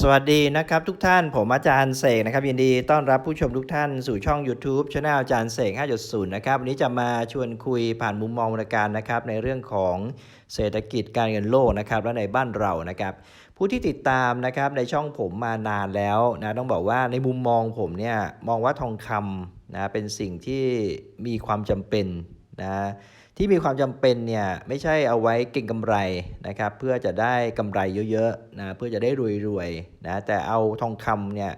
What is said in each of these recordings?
สวัสดีนะครับทุกท่านผมอาจารย์เสกนะครับยินดีต้อนรับผู้ชมทุกท่านสู่ช่อง YouTube ช anel อาจารย์เสก 5.0 นะครับวันนี้จะมาชวนคุยผ่านมุมมองวรการนะครับในเรื่องของเศรษฐกิจการเงินโลกนะครับและในบ้านเรานะครับผู้ที่ติดตามนะครับในช่องผมมานานแล้วนะต้องบอกว่าในมุมมองผมเนี่ยมองว่าทองคำนะเป็นสิ่งที่มีความจำเป็น นะที่มีความจำเป็นเนี่ยไม่ใช่เอาไว้เก็งกำไรนะครับเพื่อจะได้กำไรเยอะๆนะเพื่อจะได้รวยๆนะแต่เอาทองคำเนี่ย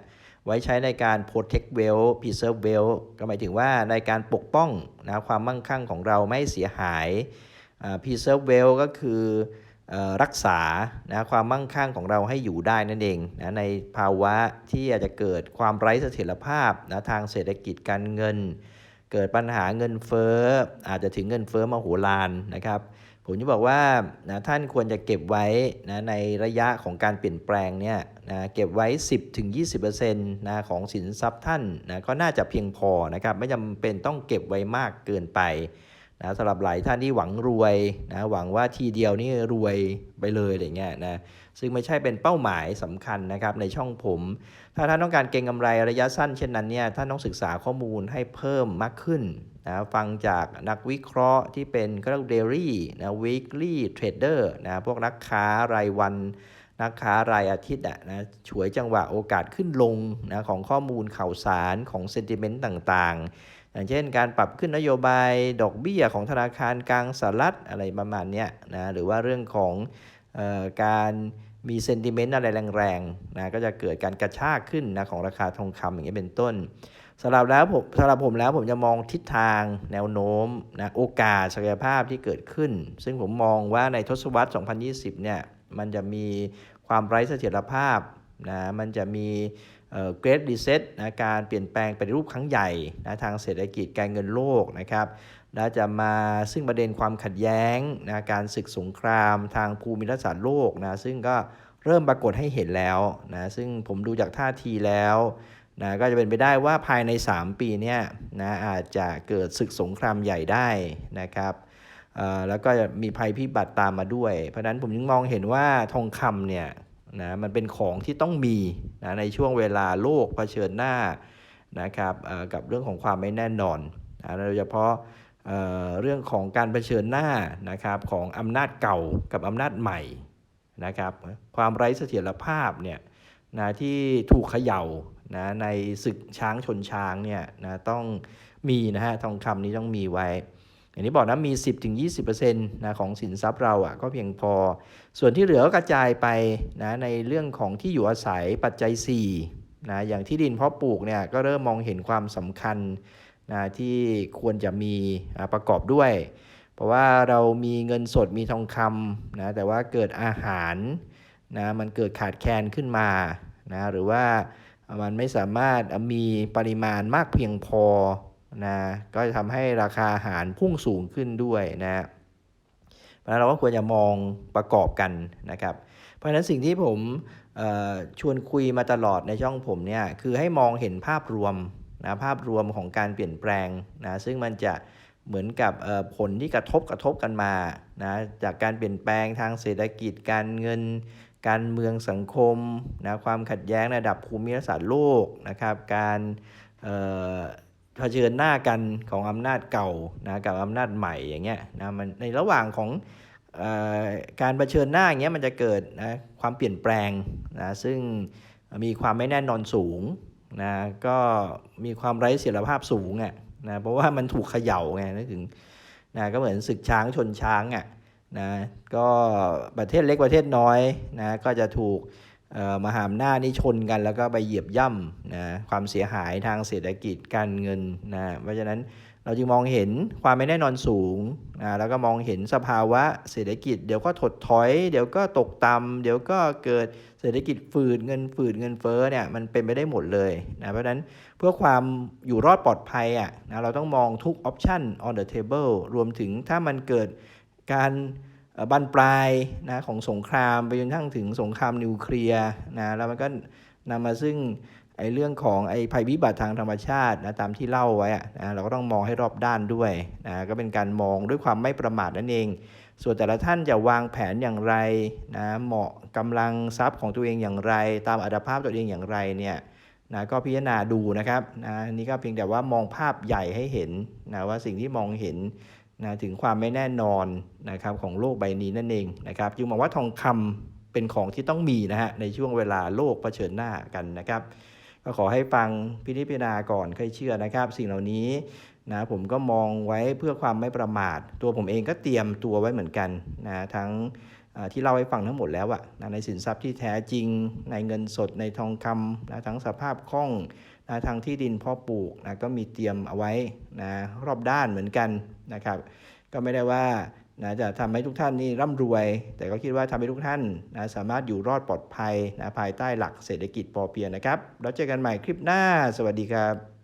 ไว้ใช้ในการ protect wealth preserve wealth ก็หมายถึงว่าในการปกป้องนะความมั่งคั่งของเราไม่เสียหาย preserve wealth ก็คืออรักษานะความมั่งคั่งของเราให้อยู่ได้นั่นเองนะในภาวะที่อาจจะเกิดความไร้เสถียรภาพนะทางเศรษฐกิจการเงิน เกิดปัญหาเงินเฟ้อ อาจจะถึงเงินเฟ้อมโหฬานนะครับ ผมจะบอกว่านะท่านควรจะเก็บไว้นะในระยะของการเปลี่ยนแปลงเนี่ยนะเก็บไว้ 10-20%นะของสินทรัพย์ท่านนะก็น่าจะเพียงพอนะครับ ไม่จำเป็นต้องเก็บไว้มากเกินไป นะสำหรับหลายท่านที่หวังรวยนะหวังว่าทีเดียวนี่รวยไปเลยอะไรเงี้ยนะซึ่งไม่ใช่เป็นเป้าหมายสำคัญนะครับในช่องผม ถ้าท่านต้องการเก็งกำไรระยะสั้นเช่นนั้นเนี่ยท่านต้องศึกษาข้อมูลให้เพิ่มมากขึ้นนะฟังจากนักวิเคราะห์ที่เป็นก็เรียกเดลี่นะ weekly trader นะพวกนักค้ารายวันนักค้ารายอาทิตย์อะนะฉวยจังหวะโอกาสขึ้นลงนะของข้อมูลข่าวสารของเซนติเมนต์ต่าง อย่างเช่น การปรับขึ้นนโยบายดอกเบี้ยของธนาคารกลางสหรัฐอะไรประมาณนี้นะหรือว่าเรื่องของออการมีเซนติเมนต์อะไรแรงๆนะก็จะเกิดการกระชากขึ้นนะของราคาทองคำอย่างเงี้ยเป็นต้นสำหรับแล้วผมสำหรับผมแล้วผมจะมองทิศทางแนวโน้มนะโอกาสศักยภาพที่เกิดขึ้น ซึ่งผมมองว่าในทศวรรษ 2020 เนี่ยมันจะมีความไร้เสถียรภาพนะมันจะมี เอ่อ Great Reset นะการเปลี่ยนแปลงปฏิรูปครั้งใหญ่นะทางเศรษฐกิจการเงินโลกนะครับและจะมาซึ่งประเด็นความขัดแย้งนะการศึกสงครามทางภูมิรัฐศาสตร์โลกนะซึ่งก็เริ่มปรากฏให้เห็นแล้วนะซึ่งผมดูจากท่าทีแล้วนะก็จะเป็นไปได้ว่าภายใน 3 ปีเนี้ยนะอาจจะเกิดศึกสงครามใหญ่ได้นะครับเอ่อแล้วก็จะมีภัยพิบัติตามมาด้วย เพราะฉะนั้นผมยังมองเห็นว่าทองคำเนี่ย นะมันเป็นของที่ต้องมีนะในช่วงเวลาโลกเผชิญหน้านะครับกับเรื่องของความไม่แน่นอนนะโดยเฉพาะเเรื่องของการเผชิญหน้านะครับของอำนาจเก่ากับอำนาจใหม่นะครับความไร้เสถียรภาพเนี่ยนะที่ถูกเขย่านะในศึกช้างชนช้างเนี่ยนะต้องมีนะฮะทองคำนี้ต้องมีไว้ อย่างที่บอกนะมี 10-20%นะของสินทรัพย์เราอะ่ะก็เพียงพอ ส่วนที่เหลือก็กระจายไปนะในเรื่องของที่อยู่อาศัยปัจจัย4นะอย่างที่ดินเพาะปลูกเนี่ยก็เริ่มมองเห็นความสำคัญนะที่ควรจะมีประกอบด้วย เพราะว่าเรามีเงินสดมีทองคำนะแต่ว่าเกิดอาหารนะมันเกิดขาดแคลนขึ้นมานะหรือว่ามันไม่สามารถมีปริมาณมากเพียงพอ นะก็จะทำให้ราคาอาหารพุ่งสูงขึ้นด้วยนะเพราะนั้นเราก็ควรจะมองประกอบกันนะครับ เพราะฉะนั้นสิ่งที่ผมชวนคุยมาตลอดในช่องผมเนี่ยคือให้มองเห็นภาพรวมนะภาพรวมของการเปลี่ยนแปลงนะซึ่งมันจะเหมือนกับผลที่กระทบกระทบกันมานะจากการเปลี่ยนแปลงทางเศรษฐกิจการเงิน การเมืองสังคมนะความขัดแย้งระดับภูมิรัฐศาสตร์โลกนะครับการ เผชิญหน้ากันของอำนาจเก่านะกับอำนาจใหม่อย่างเงี้ยนะมันในระหว่างของเอ่อการเผชิญหน้าอย่างเงี้ยมันจะเกิดนะความเปลี่ยนแปลงนะซึ่งมีความไม่แน่นอนสูงนะก็มีความไร้เสถียรภาพสูงอะนะเพราะว่ามันถูกเขย่าไงนึกถึงนะก็เหมือนศึกช้างชนช้างอะนะก็ประเทศเล็กประเทศน้อยนะก็จะถูก มหาอำนาจนี่ชนกันแล้วก็ไปเหยียบย่ำนะความเสียหายทางเศรษฐกิจการเงินนะเพราะฉะนั้นเราจึงมองเห็นความไม่แน่นอนสูงนะแล้วก็มองเห็นสภาวะเศรษฐกิจ เดี๋ยวก็ถดถอย เดี๋ยวก็ตกต่ำเดี๋ยวก็เกิดเศรษฐกิจฝืดเงินฝืดเงินเฟ้อเนี่ยมันเป็นไปได้หมดเลยนะเพราะฉะนั้นเพื่อความอยู่รอดปลอดภัยอะนะเราต้องมองทุกออปชัน on the table รวมถึงถ้ามันเกิดการ บันปลายนะของสงครามไปจนทั้งถึงสงครามนิวเคลียร์นะแล้วมันก็นำมาซึ่งไอ้เรื่องของไอ้ภัยพิบัติทางธรรมชาตินะตามที่เล่าไว้อะนะเราก็ต้องมองให้รอบด้านด้วยนะก็เป็นการมองด้วยความไม่ประมาทนั่นเอง ส่วนแต่ละท่านจะวางแผนอย่างไรนะเหมาะกำลังทรัพย์ของตัวเองอย่างไร ตามอัตภาพตัวเองอย่างไรเนี่ยนะก็พิจารณาดูนะครับนะนี่ก็เพียงแต่ว่ามองภาพใหญ่ให้เห็นนะว่าสิ่งที่มองเห็น นะถึงความไม่แน่นอนนะครับของโลกใบนี้นั่นเองนะครับจึงมองว่าทองคำเป็นของที่ต้องมีนะฮะในช่วงเวลาโลกเผชิญหน้ากันนะครับ ก็ขอให้ฟังพินิจพิจารณาก่อนค่อยเชื่อนะครับ สิ่งเหล่านี้นะผมก็มองไว้เพื่อความไม่ประมาท ตัวผมเองก็เตรียมตัวไว้เหมือนกันนะทั้งที่เล่าให้ฟังทั้งหมดแล้วอะนะในสินทรัพย์ที่แท้จริง ในเงินสดในทองคำนะทั้งสภาพคล่องนะทางที่ดินพ่อปลูกนะก็มีเตรียมเอาไว้นะรอบด้านเหมือนกัน นะครับ ก็ไม่ได้ว่านะจะทำให้ทุกท่านนี่ร่ำรวย แต่ก็คิดว่าทำให้ทุกท่านนะสามารถอยู่รอดปลอดภัยนะภายใต้หลักเศรษฐกิจพอเพียงนะครับ แล้วเจอกันใหม่คลิปหน้า สวัสดีครับ